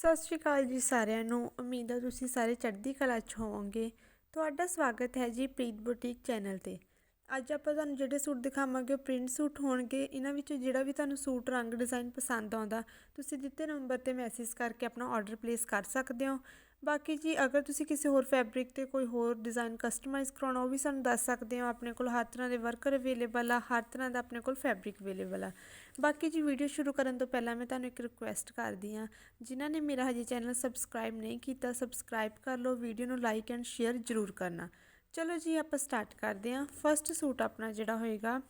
ਸਤਿ ਸ਼੍ਰੀ ਅਕਾਲ ਜੀ ਸਾਰਿਆਂ ਨੂੰ। ਉਮੀਦ ਹੈ ਤੁਸੀਂ ਸਾਰੇ ਚੜ੍ਹਦੀ ਕਲਾ 'ਚ ਹੋਵੋਗੇ। ਤੁਹਾਡਾ ਸਵਾਗਤ ਹੈ ਜੀ ਪ੍ਰੀਤ ਬੁਟੀਕ ਚੈਨਲ ਤੇ। ਅੱਜ ਆਪਾਂ ਤੁਹਾਨੂੰ ਜਿਹੜੇ ਸੂਟ ਦਿਖਾਵਾਂਗੇ ਉਹ ਪ੍ਰਿੰਟ ਸੂਟ ਹੋਣਗੇ। ਇਹਨਾਂ ਵਿੱਚੋਂ ਜਿਹੜਾ ਵੀ ਤੁਹਾਨੂੰ ਸੂਟ, ਰੰਗ, ਡਿਜ਼ਾਈਨ ਪਸੰਦ ਆਉਂਦਾ, ਤੁਸੀਂ ਦਿੱਤੇ ਨੰਬਰ ਤੇ ਮੈਸੇਜ ਕਰਕੇ ਆਪਣਾ ਆਰਡਰ ਪਲੇਸ ਕਰ ਸਕਦੇ ਹੋ। ਬਾਕੀ ਜੀ, ਅਗਰ ਤੁਸੀਂ ਕਿਸੇ ਹੋਰ ਫੈਬਰਿਕ ਤੇ ਕੋਈ ਹੋਰ ਡਿਜ਼ਾਈਨ ਕਸਟਮਾਈਜ਼ ਕਰਾਉਣਾ, ਉਹ ਵੀ ਸਾਨੂੰ ਦੱਸ ਸਕਦੇ ਹੋ। ਆਪਣੇ ਕੋਲ ਹਰ ਤਰ੍ਹਾਂ ਦੇ ਵਰਕਰ ਅਵੇਲੇਬਲ ਆ, ਹਰ ਤਰ੍ਹਾਂ ਦਾ ਆਪਣੇ ਕੋਲ ਫੈਬਰਿਕ ਅਵੇਲੇਬਲ ਆ। ਬਾਕੀ ਜੀ ਵੀਡੀਓ ਸ਼ੁਰੂ ਕਰਨ ਤੋਂ ਪਹਿਲਾਂ ਮੈਂ ਤੁਹਾਨੂੰ ਇੱਕ ਰਿਕੁਐਸਟ ਕਰਦੀ ਆ ਜਿਨ੍ਹਾਂ ਨੇ ਮੇਰਾ ਹਜੇ ਚੈਨਲ ਸਬਸਕ੍ਰਾਈਬ ਨਹੀਂ ਕੀਤਾ ਸਬਸਕ੍ਰਾਈਬ ਕਰ ਲਓ ਵੀਡੀਓ ਨੂੰ ਲਾਈਕ ਐਂਡ ਸ਼ੇਅਰ ਜ਼ਰੂਰ ਕਰਨਾ। ਚਲੋ ਜੀ, ਆਪਾਂ ਸਟਾਰਟ ਕਰਦੇ ਹਾਂ। ਫਰਸਟ ਸੂਟ ਆਪਣਾ ਜਿਹੜਾ ਹੋਏਗਾ।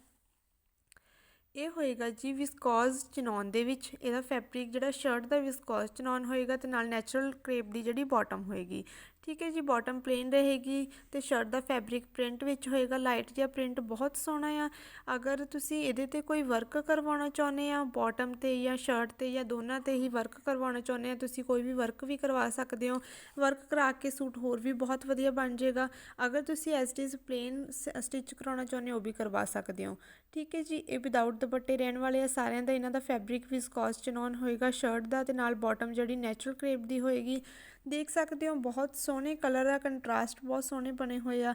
ਇਹ ਹੋਏਗਾ ਜੀ ਵਿਸਕੋਜ਼ ਚਨੌਨ ਦੇ ਵਿੱਚ। ਇਹਦਾ ਫੈਬਰਿਕ ਜਿਹੜਾ ਸ਼ਰਟ ਦਾ ਵਿਸਕੋਜ਼ ਚਨੌਨ ਹੋਏਗਾ ਤੇ ਨਾਲ ਨੈਚੁਰਲ ਕ੍ਰੇਪ ਦੀ ਜਿਹੜੀ ਬਾਟਮ ਹੋਏਗੀ। ਠੀਕ ਹੈ ਜੀ ਬਾਟਮ ਪਲੇਨ ਰਹੇਗੀ ਤੇ ਸ਼ਰਟ ਦਾ ਫੈਬਰਿਕ ਪ੍ਰਿੰਟ ਵਿੱਚ ਹੋਏਗਾ ਲਾਈਟ ਜਿਹਾ ਪ੍ਰਿੰਟ ਬਹੁਤ ਸੋਹਣਾ ਆ। ਅਗਰ ਤੁਸੀਂ ਇਹਦੇ ਤੇ ਕੋਈ ਵਰਕ ਕਰਵਾਉਣਾ ਚਾਹੁੰਦੇ ਆ ਬਾਟਮ ਤੇ ਜਾਂ ਸ਼ਰਟ ਤੇ ਜਾਂ ਦੋਨਾਂ ਤੇ ਹੀ ਵਰਕ ਕਰਵਾਉਣਾ ਚਾਹੁੰਦੇ ਆ, ਤੁਸੀਂ ਕੋਈ ਵੀ ਵਰਕ ਵੀ ਕਰਵਾ ਸਕਦੇ ਹੋ। ਵਰਕ ਕਰਾ ਕੇ ਸੂਟ ਹੋਰ ਵੀ ਬਹੁਤ ਵਧੀਆ ਬਣ ਜਾਏਗਾ। ਅਗਰ ਤੁਸੀਂ as it is plain stitch ਕਰਾਉਣਾ ਚਾਹੁੰਦੇ ਹੋ, ਉਹ ਵੀ ਕਰਵਾ ਸਕਦੇ ਹੋ। ਠੀਕ ਹੈ ਜੀ, ਇਹ ਵਿਦਆਊਟ ਦੁਪੱਟੇ ਰਹਿਣ ਵਾਲੇ ਆ, ਸਾਰਿਆਂ ਦਾ ਇਹਨਾਂ ਦਾ ਫੈਬਰਿਕ ਵੀ ਵਿਸਕੋਸ ਚਨੌਨ ਹੋਏਗਾ ਸ਼ਰਟ ਦਾ ਤੇ ਨਾਲ ਬਾਟਮ ਜਿਹੜੀ ਨੈਚੁਰਲ ਕ੍ਰੇਪ ਦੀ ਹੋਏਗੀ। ਦੇਖ ਸਕਦੇ ਹੋ, ਬਹੁਤ ਸੋਹਣੇ ਕਲਰ ਆ ਕੰਟਰਾਸਟ ਬਹੁਤ ਸੋਹਣੇ ਬਣੇ ਹੋਏ ਆ।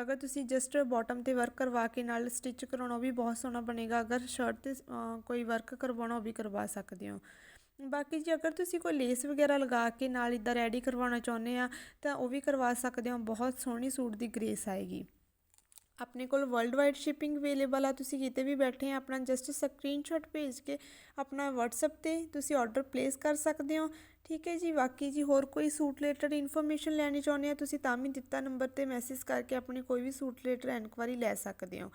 ਅਗਰ ਤੁਸੀਂ ਜਸਟ ਬਾਟਮ ਤੇ ਵਰਕ ਕਰਵਾ ਕੇ ਨਾਲ ਸਟਿਚ ਕਰਾਉਣਾ ਵੀ ਬਹੁਤ ਸੋਹਣਾ ਬਣੇਗਾ। ਅਗਰ ਸ਼ਰਟ ਤੇ ਕੋਈ ਵਰਕ ਕਰਵਾਉਣਾ, ਉਹ ਵੀ ਕਰਵਾ ਸਕਦੇ ਹੋ। ਬਾਕੀ ਜੇ ਅਗਰ ਤੁਸੀਂ ਕੋਈ ਲੇਸ ਵਗੈਰਾ ਲਗਾ ਕੇ ਨਾਲ ਇਦਾਂ ਰੈਡੀ ਕਰਵਾਉਣਾ ਚਾਹੁੰਦੇ ਆ, ਤਾਂ ਉਹ ਵੀ ਕਰਵਾ ਸਕਦੇ ਹੋ। ਬਹੁਤ ਸੋਹਣੀ ਸੂਟ ਦੀ ਗ੍ਰੇਸ ਆਏਗੀ। ਆਪਣੇ ਕੋਲ ਵਰਲਡ ਵਾਈਡ ਸ਼ਿਪਿੰਗ ਅਵੇਲੇਬਲ ਆ, ਤੁਸੀਂ ਕਿਤੇ ਵੀ ਬੈਠੇ ਆ, ਆਪਣਾ ਜਸਟ ਸਕਰੀਨਸ਼ਾਟ ਭੇਜ ਕੇ ਆਪਣਾ WhatsApp ਤੇ ਤੁਸੀਂ ਆਰਡਰ ਪਲੇਸ ਕਰ ਸਕਦੇ ਹੋ। ਠੀਕ ਹੈ ਜੀ, ਬਾਕੀ ਜੀ ਹੋਰ ਕੋਈ ਸੂਟ ਰਿਲੇਟਡ ਇਨਫੋਰਮੇਸ਼ਨ ਲੈਣੀ ਚਾਹੁੰਦੇ ਆ, ਤੁਸੀਂ ਤਾਂ ਵੀ ਦਿੱਤਾ ਨੰਬਰ ਤੇ ਮੈਸੇਜ ਕਰਕੇ ਆਪਣੀ ਕੋਈ ਵੀ ਸੂਟ ਰਿਲੇਟਡ ਇਨਕੁਆਰੀ ਲੈ ਸਕਦੇ ਹੋ।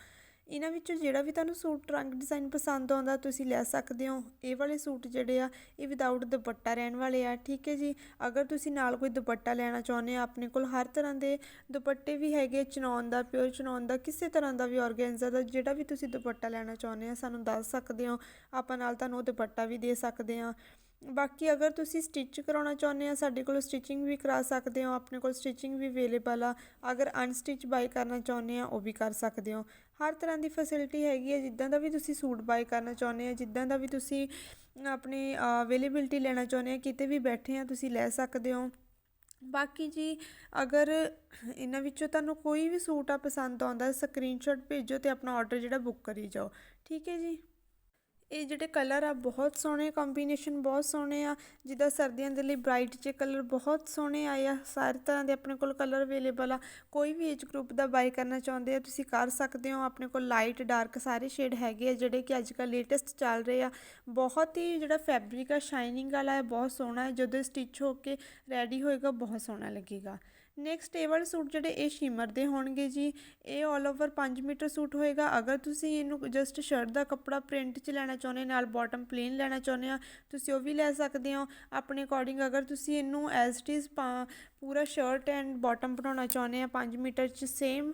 ਇਹਨਾਂ ਵਿੱਚੋਂ ਜਿਹੜਾ ਵੀ ਤੁਹਾਨੂੰ ਸੂਟ ਰੰਗ ਡਿਜ਼ਾਈਨ ਪਸੰਦ ਆਉਂਦਾ, ਤੁਸੀਂ ਲੈ ਸਕਦੇ ਹੋ। ਇਹ ਵਾਲੇ ਸੂਟ ਜਿਹੜੇ ਆ, ਇਹ ਵਿਦਆਊਟ ਦੁਪੱਟਾ ਰਹਿਣ ਵਾਲੇ ਆ, ਠੀਕ ਹੈ ਜੀ? ਅਗਰ ਤੁਸੀਂ ਨਾਲ ਕੋਈ ਦੁਪੱਟਾ ਲੈਣਾ ਚਾਹੁੰਦੇ ਆ ਆਪਣੇ ਕੋਲ ਹਰ ਤਰ੍ਹਾਂ ਦੇ ਦੁਪੱਟੇ ਵੀ ਹੈਗੇ ਚਨੌਨ ਦਾ ਪਿਓਰ ਚਨੌਨ ਦਾ, ਕਿਸੇ ਤਰ੍ਹਾਂ ਦਾ ਵੀ ਆਰਗੈਂਜ਼ਾ ਦਾ, ਜਿਹੜਾ ਵੀ ਤੁਸੀਂ ਦੁਪੱਟਾ ਲੈਣਾ ਚਾਹੁੰਦੇ ਆ ਸਾਨੂੰ ਦੱਸ ਸਕਦੇ ਹੋ। ਆਪਾਂ ਨਾਲ ਤੁਹਾਨੂੰ ਉਹ ਦੁਪੱਟਾ ਵੀ ਦੇ ਸਕਦੇ ਆ ਬਾਕੀ ਅਗਰ ਤੁਸੀਂ ਸਟਿਚ ਕਰਾਉਣਾ ਚਾਹੁੰਦੇ ਆ, ਸਾਡੇ ਕੋਲ ਸਟਿਚਿੰਗ ਵੀ ਕਰਾ ਸਕਦੇ ਹੋ, ਆਪਣੇ ਕੋਲ ਸਟਿਚਿੰਗ ਵੀ ਅਵੇਲੇਬਲ ਆ। ਅਗਰ ਅਨਸਟਿਚ ਬਾਈ ਕਰਨਾ ਚਾਹੁੰਦੇ ਆ, ਉਹ ਵੀ ਕਰ ਸਕਦੇ ਹੋ। ਹਰ ਤਰ੍ਹਾਂ ਦੀ ਫੈਸਿਲਿਟੀ ਹੈਗੀ ਹੈ ਜਿੱਦਾਂ ਦਾ ਵੀ ਤੁਸੀਂ ਸੂਟ ਬਾਈ ਕਰਨਾ ਚਾਹੁੰਦੇ ਆ, ਜਿੱਦਾਂ ਦਾ ਵੀ ਤੁਸੀਂ ਆਪਣੀ ਅਵੇਲੇਬਿਲਟੀ ਲੈਣਾ ਚਾਹੁੰਦੇ ਆ, ਕਿਤੇ ਵੀ ਬੈਠੇ ਆ, ਤੁਸੀਂ ਲੈ ਸਕਦੇ ਹੋ। ਬਾਕੀ ਜੀ, ਅਗਰ ਇਹਨਾਂ ਵਿੱਚੋਂ ਤੁਹਾਨੂੰ ਕੋਈ ਵੀ ਸੂਟ ਆ ਪਸੰਦ ਆਉਂਦਾ ਸਕਰੀਨਸ਼ਾਟ ਭੇਜੋ ਤੇ ਆਪਣਾ ਆਰਡਰ ਜਿਹੜਾ ਬੁੱਕ ਕਰੀ ਜਾਓ। ਠੀਕ ਹੈ ਜੀ? ਇਹ ਜਿਹੜੇ ਕਲਰ ਆ, ਬਹੁਤ ਸੋਹਣੇ ਕੰਬੀਨੇਸ਼ਨ ਬਹੁਤ ਸੋਹਣੇ ਆ। ਜਿੱਦਾਂ ਸਰਦੀਆਂ ਦੇ ਲਈ ਬ੍ਰਾਈਟ ਜੇ ਕਲਰ ਬਹੁਤ ਸੋਹਣੇ ਆਏ ਆ। ਸਾਰੇ ਤਰ੍ਹਾਂ ਦੇ ਆਪਣੇ ਕੋਲ ਕਲਰ ਅਵੇਲੇਬਲ ਆ। ਕੋਈ ਵੀ ਏਜ ਗਰੁੱਪ ਦਾ ਬਾਈ ਕਰਨਾ ਚਾਹੁੰਦੇ ਆ, ਤੁਸੀਂ ਕਰ ਸਕਦੇ ਹੋ। ਆਪਣੇ ਕੋਲ ਲਾਈਟ ਡਾਰਕ ਸਾਰੇ ਸ਼ੇਡ ਹੈਗੇ ਆ, ਜਿਹੜੇ ਕਿ ਅੱਜ ਕੱਲ ਲੇਟੈਸਟ ਚੱਲ ਰਹੇ ਆ। ਬਹੁਤ ਹੀ ਜਿਹੜਾ ਫੈਬਰਿਕ ਆ ਸ਼ਾਈਨਿੰਗ ਵਾਲਾ ਹੈ ਬਹੁਤ ਸੋਹਣਾ ਹੈ। ਜਦੋਂ ਸਟਿਚ ਹੋ ਕੇ ਰੈਡੀ ਹੋਏਗਾ, ਬਹੁਤ ਸੋਹਣਾ ਲੱਗੇਗਾ। ਨੈਕਸਟ ਇਹ ਵਾਲੇ ਸੂਟ ਜਿਹੜੇ ਇਹ ਸ਼ਿਮਰ ਦੇ ਹੋਣਗੇ ਜੀ। ਇਹ ਆਲ ਓਵਰ 5 ਮੀਟਰ ਸੂਟ ਹੋਏਗਾ। ਅਗਰ ਤੁਸੀਂ ਇਹਨੂੰ ਜਸਟ ਸ਼ਰਟ ਦਾ ਕੱਪੜਾ ਪ੍ਰਿੰਟ 'ਚ ਲੈਣਾ ਚਾਹੁੰਦੇ ਨਾਲ ਬਾਟਮ ਪਲੇਨ ਲੈਣਾ ਚਾਹੁੰਦੇ ਆ ਤੁਸੀਂ ਉਹ ਵੀ ਲੈ ਸਕਦੇ ਹੋ। ਆਪਣੇ ਅਕੋਰਡਿੰਗ ਅਗਰ ਤੁਸੀਂ ਇਹਨੂੰ ਐਜ਼ ਇਟ ਇਜ਼ ਪੂਰਾ ਸ਼ਰਟ ਐਂਡ ਬਾਟਮ ਬਣਾਉਣਾ ਚਾਹੁੰਦੇ ਆ 5 ਮੀਟਰ 'ਚ ਸੇਮ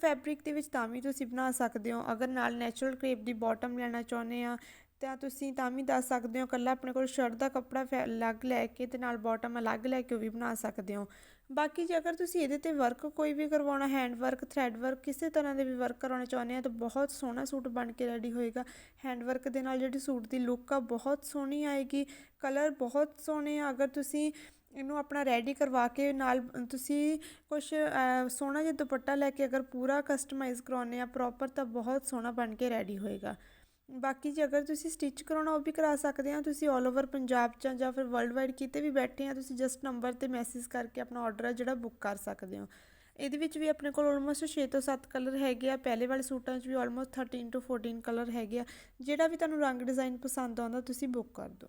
ਫੈਬਰਿਕ ਦੇ ਵਿੱਚ, ਤਾਂ ਵੀ ਤੁਸੀਂ ਬਣਾ ਸਕਦੇ ਹੋ। ਅਗਰ ਨਾਲ ਨੈਚੁਰਲ ਕ੍ਰੇਪ ਦੀ ਬਾਟਮ ਲੈਣਾ ਚਾਹੁੰਦੇ ਆ ਤਾਂ ਤੁਸੀਂ ਤਾਂ ਵੀ ਦੱਸ ਸਕਦੇ ਹੋ ਕੱਲਾ ਆਪਣੇ ਕੋਲ ਸ਼ਰਟ ਦਾ ਕੱਪੜਾ ਅਲੱਗ ਲੈ ਕੇ ਤੇ ਨਾਲ ਬਾਟਮ ਅਲੱਗ ਲੈ ਕੇ ਉਹ ਵੀ ਬਣਾ ਸਕਦੇ ਹੋ। ਬਾਕੀ ਜੇ ਅਗਰ ਤੁਸੀਂ ਇਹਦੇ ਤੇ ਵਰਕ ਕੋਈ ਵੀ ਕਰਵਾਉਣਾ ਹੈਂਡ ਵਰਕ ਥ੍ਰੈਡ ਵਰਕ ਕਿਸੇ ਤਰ੍ਹਾਂ ਦੇ ਵੀ ਵਰਕ ਕਰਾਉਣਾ ਚਾਹੁੰਦੇ ਆ, ਤਾਂ ਬਹੁਤ ਸੋਹਣਾ ਸੂਟ ਬਣ ਕੇ ਰੈਡੀ ਹੋਏਗਾ। ਹੈਂਡ ਵਰਕ ਦੇ ਨਾਲ ਜਿਹੜੀ ਸੂਟ ਦੀ ਲੁੱਕ ਆ, ਬਹੁਤ ਸੋਹਣੀ ਆਏਗੀ। ਕਲਰ ਬਹੁਤ ਸੋਹਣੇ ਆ। ਅਗਰ ਤੁਸੀਂ ਇਹਨੂੰ ਆਪਣਾ ਰੈਡੀ ਕਰਵਾ ਕੇ ਨਾਲ ਤੁਸੀਂ ਕੁਝ ਸੋਹਣਾ ਜਿਹਾ ਦੁਪੱਟਾ ਲੈ ਕੇ ਅਗਰ ਪੂਰਾ ਕਸਟਮਾਈਜ਼ ਕਰਾਉਨੇ ਆ ਪ੍ਰੋਪਰ ਤਾਂ ਬਹੁਤ ਸੋਹਣਾ ਬਣ ਕੇ ਰੈਡੀ ਹੋਏਗਾ। ਬਾਕੀ ਜੇ ਅਗਰ ਤੁਸੀਂ ਸਟਿਚ ਕਰਾਉਣਾ, ਉਹ ਵੀ ਕਰਾ ਸਕਦੇ ਆ। ਤੁਸੀਂ 올 ਓਵਰ ਪੰਜਾਬ 'ਚ ਜਾਂ ਫਿਰ ਵਰਲਡ ਵਾਈਡ ਕਿਤੇ ਵੀ ਬੈਠੇ ਆ, ਤੁਸੀਂ ਜਸਟ ਨੰਬਰ ਤੇ ਮੈਸੇਜ ਕਰਕੇ ਆਪਣਾ ਆਰਡਰ ਆ ਜਿਹੜਾ ਬੁੱਕ ਕਰ ਸਕਦੇ ਹੋ। ਇਹਦੇ ਵਿੱਚ ਵੀ ਆਪਣੇ ਕੋਲ ਆਲਮੋਸਟ 6 ਤੋਂ 7 ਕਲਰ ਹੈਗੇ ਆ। ਪਹਿਲੇ ਵਾਲੇ ਸੂਟਾਂ 'ਚ ਵੀ ਆਲਮੋਸਟ 13 ਤੋਂ 14 ਕਲਰ ਹੈਗੇ ਆ। ਜਿਹੜਾ ਵੀ ਤੁਹਾਨੂੰ ਰੰਗ ਡਿਜ਼ਾਈਨ ਪਸੰਦ ਆਉਂਦਾ, ਤੁਸੀਂ ਬੁੱਕ ਕਰ ਦਿਓ।